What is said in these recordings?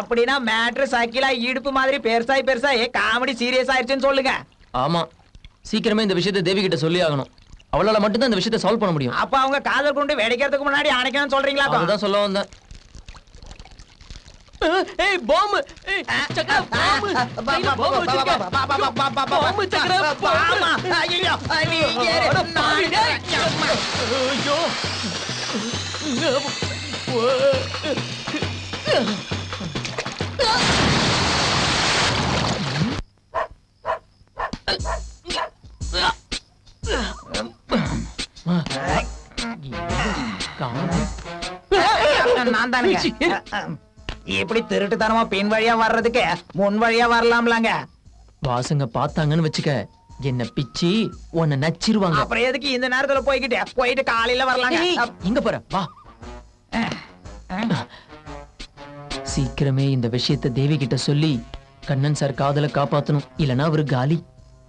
அப்படின்னா மேட்ரு சக்கிலா இடுப்பு மாதிரி பெருசாயி பெருசாயி காமெடி சீரியஸ் ஆயிடுச்சுன்னு சொல்லுங்க ஆமா சீக்கிரமே இந்த விஷயத்தை தேவி கிட்ட சொல்லி ஆகணும் அவளால மட்டும்தான் இந்த விஷயத்தை சால்வ் பண்ண முடியும் அப்ப அவங்க காதல் கொண்டு வெடிக்கிறதுக்கு முன்னாடி அணைக்கணும்னு சொல்றீங்களா அதுதான் சொல்ல வந்தேன் ஏய் பாம்பு ஏய் சக்கர பாம்பு கையில பாம்பு வச்சிருக்க பாம்பு சக்கர பாம்பு ஐயோ நீ ஏறு. அட, ஐயோ. நான் தானுங்க இப்படி திருட்டுத்தனமா பின் வழியா வர்றதுக்கு முன் வழியா வரலாம்லாங்க. வாசங்க பார்த்தாங்கன்னு வச்சுக்க என்ன பிச்சி உன்னை நச்சிருவாங்க. அப்புறம் எதுக்கு இந்த நேரத்துல போய்கிட்டு போயிட்டு காலையில வரலாங்க. எங்க போற வா. சீக்கிரமே இந்த விஷயத்தை தேவி கிட்ட சொல்லி கண்ணன் சார் காதல காப்பாத்தணும். இல்லனா அவரு காலி.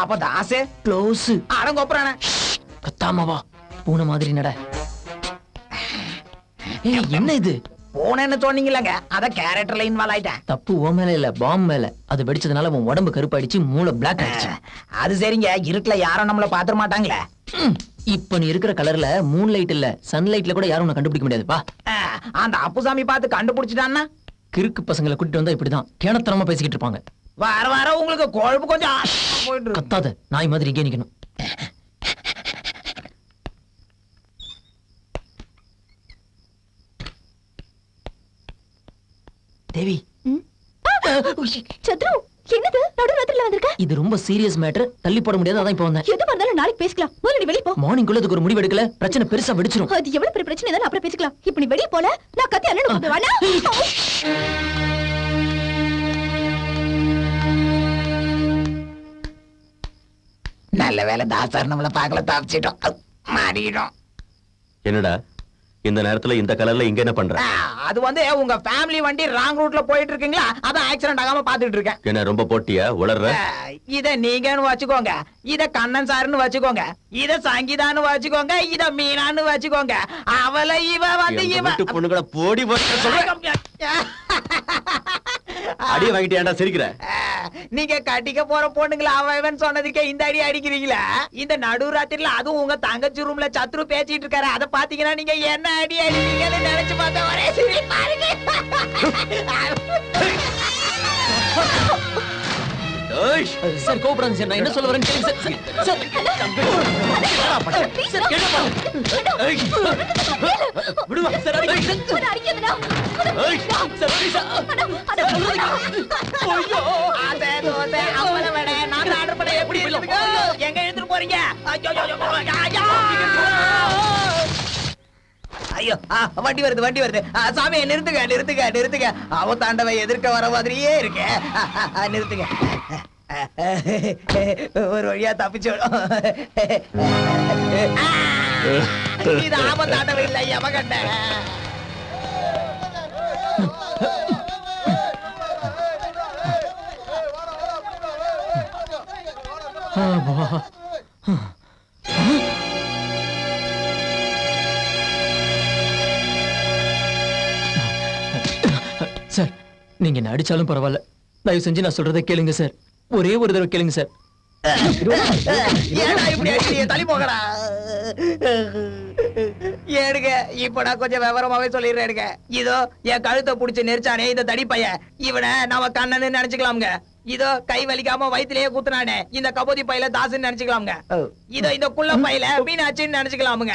அப்ப தாசு க்ளோஸ் அடங்கொப்புறான. கத்தாம வா. பூனை மாதிரி நட. ஏய் என்ன இது? போனேன்னு சொன்னீங்கல்லங்க அத கேரக்டர்ல இன்வால்வ் ஆயிட்டேன். தப்பு ஓ மேல இல்ல பாம் மேல. அது வெடிச்சதுனால உன் உடம்பு கருப்பாயிடுச்சு மூளை பிளாக் ஆயிடுச்சு. அது சரிங்க. இருட்டுல யாரும் நம்மள பாத்துற மாட்டாங்களே. இப்ப நீ இருக்கிற கலர்ல மூன் லைட் இல்ல சன் லைட்ல கூட யாரும் உன்னை கண்டுபிடிக்க முடியாது. வா. அஹ், அந்த அப்புசாமி பார்த்து கண்டுபிடிச்சிட்டான்னா? கிறுக்கு பசங்களை கூட்டிட்டு வந்தா இப்படிதான். கேணத்தனமா பேசிக்கிட்டு இருப்பாங்க. வர வர உங்களுக்கு கொழுப்பு கொஞ்சம். கத்தாத நாய் மாதிரி இங்கே நிக்கணும். தேவி. சத்ரு என்னது? நடுராத்திரில வந்திருக்க? இது ரொம்ப சீரியஸ் மேட்டர் தள்ளி போட முடியாது அதான் இப்ப வந்தேன். எது வந்தாலும் நாளைக்கு பேசிக்கலாம். முதல்ல நீ வெளிய போ. மார்னிங் குள்ள இதுக்கு ஒரு முடிவு எடுக்கல. பிரச்சனை பெருசா வெடிச்சிரும். அது எவ்வளவு பெரிய பிரச்சனை இருந்தாலும் அப்புறம் பேசிக்கலாம். இப்ப நீ வெளிய போல நான் கத்தி அண்ணன் கூப்பிடுவானா நல்ல வேலை தாசார் நம்மள பார்க்கல தப்பிச்சிட்டோம். மாட்டிக்கிட்டோம். என்னடா? இந்த நேரத்துல இந்த கலர்ல இங்க என்ன பண்ற அது வந்து உங்க ஃபேமிலி வண்டி ராங் ரூட்ல போயிட்டு இருக்கீங்களா அதான் ஆக்சிடென்ட் ஆகாம பாத்துட்டு இருக்கேன் என்ன ரொம்ப போட்டியா உளர்ற இத நீங்கன்னு வச்சுக்கோங்க இத கண்ணன் சார்னு வச்சுக்கோங்க இத சங்கீதான்னு வச்சுக்கோங்க இத மீனான்னு வச்சுக்கோங்க அவளை இவ வந்து இவ வீட்டு பொண்ணுங்கள போடி போட்டு சொல்ற அடிய வாங்கிட்டு ஏன்டா சிரிக்கிற நீங்க கட்டிக்க போற பொண்ணுங்களை அவன் சொன்னதுக்கே இந்த அடி அடிக்கிறீங்களா? இந்த நடு ராத்திரில அதுவும் உங்க தங்கச்சி ரூம்ல சத்ரு பேசிட்டு இருக்காரு. அதை பாத்தீங்கன்னா நீங்க என்ன அடி அடிக்கிறீங்கன்னு நினைச்சு பார்த்தா ஒரே சிரிப்பா இருக்கு. சார் கோபப்படாதீங்க சார் நான் என்ன சொல்ல கேளுங்க சார். சார் விடுவா சார் அடிக்க உன்னை அடிக்காதடா. ஐயோ வண்டி வருது வண்டி வருது சாமி நிறுத்துங்க நிறுத்துங்க நிறுத்துங்க அவ தாண்டவை எதிர்க்க வர மாதிரியே இருக்கு நிறுத்துங்க ஒரு வழியா தப்பிச்சோடும் இது தாண்டவை இல்லை யமகண்ட ஆமா நீங்க என்ன அடிச்சாலும் பரவாயில்ல. தயவு செஞ்சு நான் சொல்றதை கேளுங்க சார். ஒரே ஒரு தடவை கேளுங்க சார். இப்படி தள்ளி போகடா ஏடுங்க இப்ப நான் கொஞ்சம் விவரமாவே சொல்லிடுறேன் இதோ என் கழுத்தை புடிச்சு நெரிச்சானே இந்த தடி பையன் இவனை நாம கண்ணன்னு நினைச்சுக்கலாம்ங்க. இதோ கை வலிக்காம வயித்திலேயே குத்துனானே. இந்த கபோதி பையில தாசுன்னு நினைச்சுக்கலாம்ங்க. இதோ இந்த குள்ள பையில மீனாட்சின்னு நினைச்சுக்கலாமுங்க.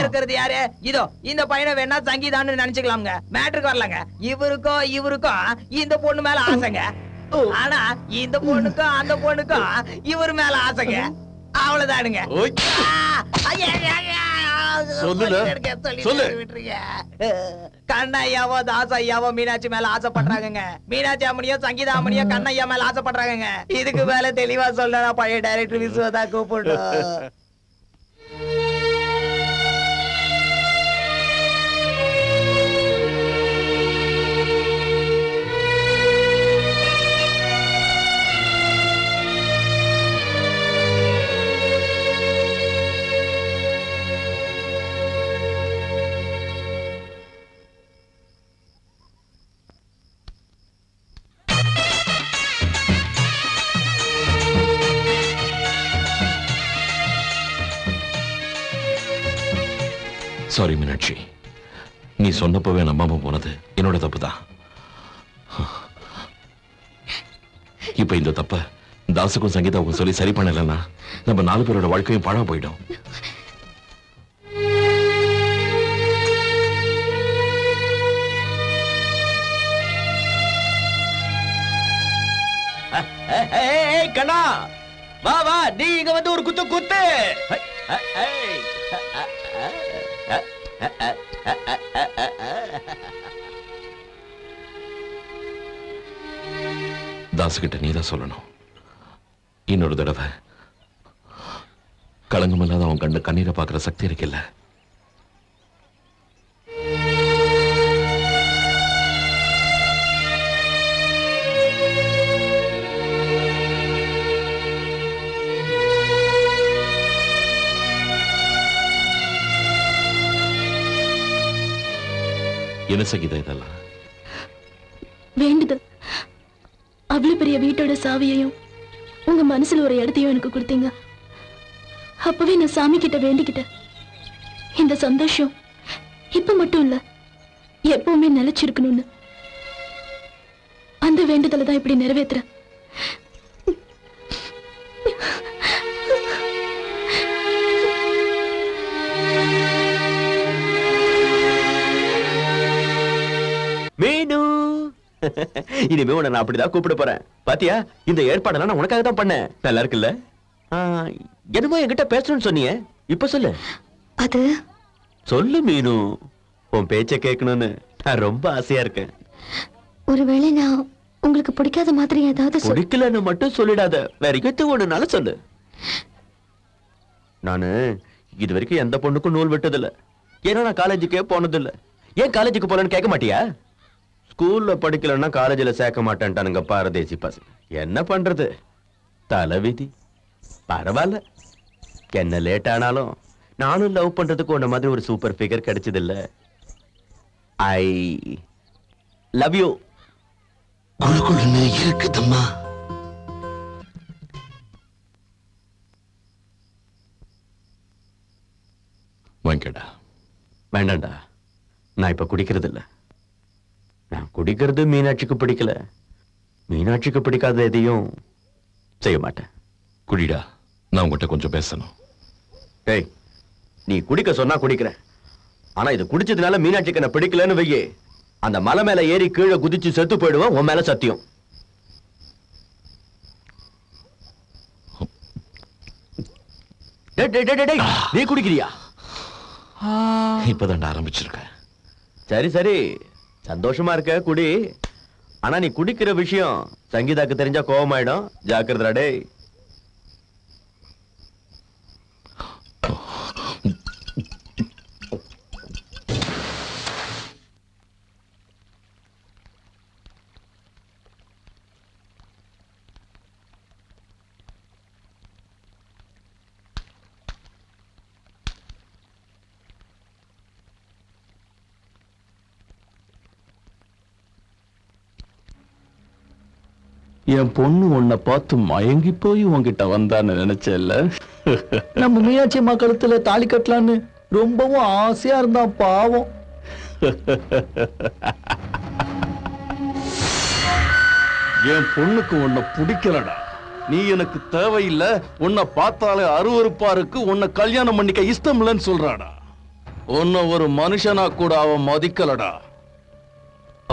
இருக்கிறது யாரு? இதோ இந்த பையனை வேணா சங்கீதான்னு நினைச்சுக்கலாம்ங்க. மேட்ருக்கு வரலங்க. இவருக்கும் இவருக்கும் இந்த பொண்ணு மேல ஆசைங்க. ஆனா இந்த பொண்ணுக்கும் அந்த பொண்ணுக்கும் இவர் மேல ஆசைங்க. அவ்வளவுதானுங்க. கண்ணையாவோ தாசையாவோ மீனாட்சி மேல ஆசைப்படுறாங்கங்க. மீனாட்சி அம்மனியோ சங்கீதா அம்மனியோ கண்ணையா மேல ஆசைப்படுறாங்கங்க. இதுக்கு மேல தெளிவா சொல்ல பழைய டைரக்டர் விஸ்வதா கூப்பிடணும். சாரி மீனாட்சி நீ சொன்னப்பவே நம்பாம போனது என்னோட தப்பு தான் இப்ப இந்த தப்ப தாசுக்கும் சங்கீதாவுக்கும் சொல்லி சரி பண்ணலன்னா நம்ம நாலு பேரோட வாழ்க்கையும் பாழா போயிடும். கண்ணா! வா வா நீ இங்க வந்து ஒரு குத்து குத்து! தாசுகிட்ட நீ தான் சொல்லணும். இன்னொரு தடவை. களங்கமில்லாத அவன் கண்ணு கண்ணீரை பார்க்கிற சக்தி இருக்குல்ல? என்ன சங்கீதா இதெல்லாம்? வேண்டுதல். அவ்வளவு பெரிய வீட்டோட சாவியையும் உங்க மனசுல ஒரு இடத்தையும் எனக்கு கொடுத்தீங்க. அப்பவே நான் சாமி கிட்ட வேண்டிக்கிட்டேன். இந்த சந்தோஷம் இப்ப மட்டும் இல்ல எப்பவுமே நிலைச்சிருக்கணும்னு. அந்த வேண்டுதலை தான் இப்படி நிறைவேற்றுறேன் இனிமே உன்னை நான் அப்படிதான் கூப்பிட போறேன். பாத்தியா? இந்த ஏற்பாடெல்லாம் நான் உனக்காக தான் பண்ணேன். நல்லா இருக்குல்ல? என்னமோ என்கிட்ட பேசணும்னு சொன்னீங்க இப்ப சொல்லு. அது? சொல்லு மீனு. உன் பேச்ச கேட்கணும்னு நான் ரொம்ப ஆசையா இருக்கேன். ஒருவேளை நான் உங்களுக்கு பிடிக்காத மாதிரி ஏதாவது பிடிக்கலன்னு மட்டும் சொல்லிடாத. வேற எது ஒண்ணுனாலும் சொல்லு. நானு இது வரைக்கும் எந்த பொண்ணுக்கும் நூல் விட்டதில்ல. ஏன்னா நான் காலேஜுக்கே போனதில்ல. ஏன் காலேஜுக்கு போலன்னு கேட்க மாட்டியா? ஸ்கூல்ல படிக்கலன்னா காலேஜ்ல சேர்க்க மாட்டேன்ட்டானுங்க பாரதேசி பசங்க என்ன பண்றது? தலைவிதி. பரவாயில்ல. என்ன லேட் ஆனாலும் நானும் லவ் பண்றதுக்கு உன்ன மாதிரி ஒரு சூப்பர் ஃபிகர் கிடைச்சது இல்ல ஐ லவ் யூ குழுக்குழுன்னு இருக்குதம்மா? வாங்கிக்கடா. வேண்டாம்டா. நான் இப்ப குடிக்கிறது இல்ல நான் குடிக்கிறது மீனாட்சிக்கு பிடிக்கல. மீனாட்சிக்கு பிடிக்காத எதையும் செய்ய மாட்டேன். குடிடா நான் உங்ககிட்ட கொஞ்சம் பேசணும். டேய் நீ குடிக்க சொன்னா குடிக்கிறேன் ஆனா இது குடிச்சதுனால மீனாட்சிக்கு என்ன பிடிக்கலன்னு வையே. அந்த மலை மேல ஏறி கீழே குதிச்சு செத்து போயிடுவேன் உன் மேல சத்தியம். நீ குடிக்கிறியா? இப்பதான்டா ஆரம்பிச்சிருக்கேன். சரி சரி. சந்தோஷமா இருக்க குடி. ஆனா நீ குடிக்கிற விஷயம் சங்கீதாக்கு தெரிஞ்சா கோவமாயிடும். ஜாக்கிரதா டேய். என் பொண்ணு உன்னை பார்த்து மயங்கி போய் உன்கிட்ட வந்தான்னு நினைச்சேல்ல? நம்ம மீனாட்சி அம்மா கழுத்துல தாலி கட்டலான்னு ரொம்பவும் ஆசையா இருந்தான் பாவம். என் பொண்ணுக்கு உன்னை பிடிக்கலடா. நீ எனக்கு தேவையில்லை உன்னை பார்த்தாலே அருவருப்பா இருக்கு உன்னை கல்யாணம் பண்ணிக்க இஷ்டம் இல்லைன்னு சொல்றாடா. உன்னை ஒரு மனுஷனா கூட அவன் மதிக்கலடா.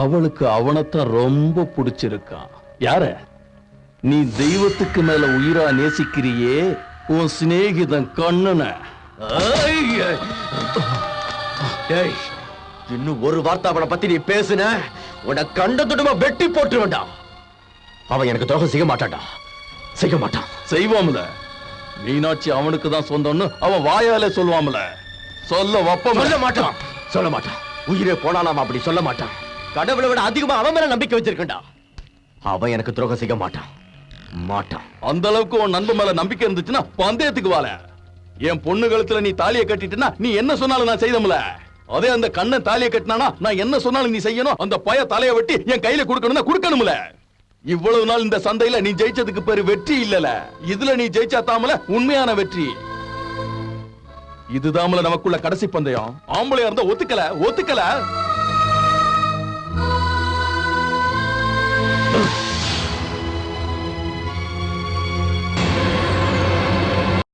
அவளுக்கு அவனைத்தான் ரொம்ப பிடிச்சிருக்கான். யார? நீ தெய்வத்துக்கு மேல உயிரா நேசிக்கிறியே உன் சிநேகிதன் கண்ணன. இன்னும் ஒரு வார்த்தை அவனை பத்தி நீ பேசுன? உன்னை கண்ட துடுமா வெட்டி போட்டுருவேன்டா அவன் எனக்கு துரோகம் செய்ய மாட்டான்டா. செய்ய மாட்டான். செய்வாம்ல. மீனாட்சி அவனுக்கு தான் சொந்தம்னு அவன் வாயாலே சொல்லுவாம்ல. சொல்ல வப்பம் சொல்ல மாட்டான். சொல்ல மாட்டான். உயிரே போனாலும் அப்படி சொல்ல மாட்டான். கடவுளை விட அதிகமா அவன் மேல நம்பிக்கை வச்சிருக்கேன்டா. அவன் எனக்கு துரோகம் செய்ய மாட்டான். மாட்டான். அந்த அளவுக்கு உன் நண்பன் மேல நம்பிக்கை இருந்துச்சுன்னா பந்தயத்துக்கு வாழ என் பொண்ணு கழுத்துல நீ தாலியை கட்டிட்டுனா நீ என்ன சொன்னாலும் நான் செய்தோம்ல அதே அந்த கண்ணன் தாலியை கட்டினானா நான் என்ன சொன்னாலும் நீ செய்யணும். அந்த பய தலையை வெட்டி என் கையில கொடுக்கணும்னா கொடுக்கணும்ல இவ்வளவு நாள் இந்த சந்தையில நீ ஜெயிச்சதுக்கு பேரு வெற்றி இல்லல. இதுல நீ ஜெயிச்சா தாமல உண்மையான வெற்றி. இதுதாமல நமக்குள்ள கடைசி பந்தயம். ஆம்பளையா இருந்தா ஒத்துக்கல ஒத்துக்கல. Ugh.